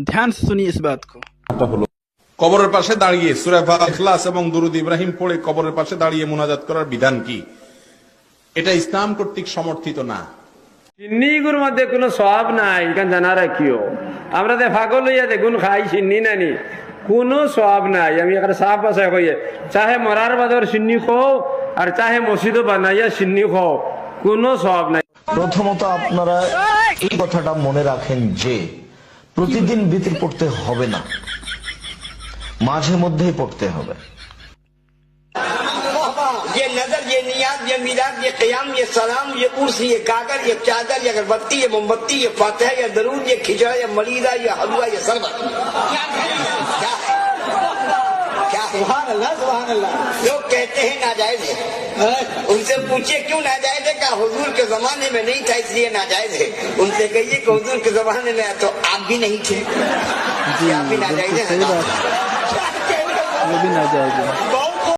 ध्यान से सुनिए इस बात को কবরের পাশে দাঁড়িয়ে সুরা ইখলাস এবং দুরুদ ইব্রাহিম পড়ে কবরের পাশে দাঁড়িয়ে মোনাজাত করার বিধান কি এটা ইসলাম কর্তৃক সমর্থিত না সিন্নিগুর মধ্যে কোনো সব নাই এখান জানা রাখিও আমরা যে ফাগল হইয়া দেখুন খাই সিন্নি নানি কোনো সব নাই আমি এখানে সাফ বাসায় কইয়ে চাহে মরার বাদর সিন্নি খাও আর চাহে মসজিদ বানাইয়া সিন্নি খাও কোনো সব নাই প্রথমত আপনারা এই কথাটা মনে রাখেন যে প্রতিদিন বিতির পড়তে হবে না। মাঝে মধ্যেই পড়তে হবে। یہ نظر یہ نیاد یہ میلاد یہ قیام یہ سلام یہ عرس یہ کاغذ یہ چادر یہ اگربتی یہ موم بتی یہ فاتحہ یا درود یہ کھچڑا یا مریضہ یا حلوا یا سربت کیا سبحان اللہ سبحان اللہ۔ لوگ کہتے ہیں ناجائز ہے۔ उनसे पूछिए क्यों नाजायज है? क्या हजूर के जमाने में नहीं था इसलिए नाजायज है? उनसे कहिए कि हजूर के जमाने में तो आप भी नहीं थे। जी आप भी नाजायज है वो भी ना जाएगी बहुत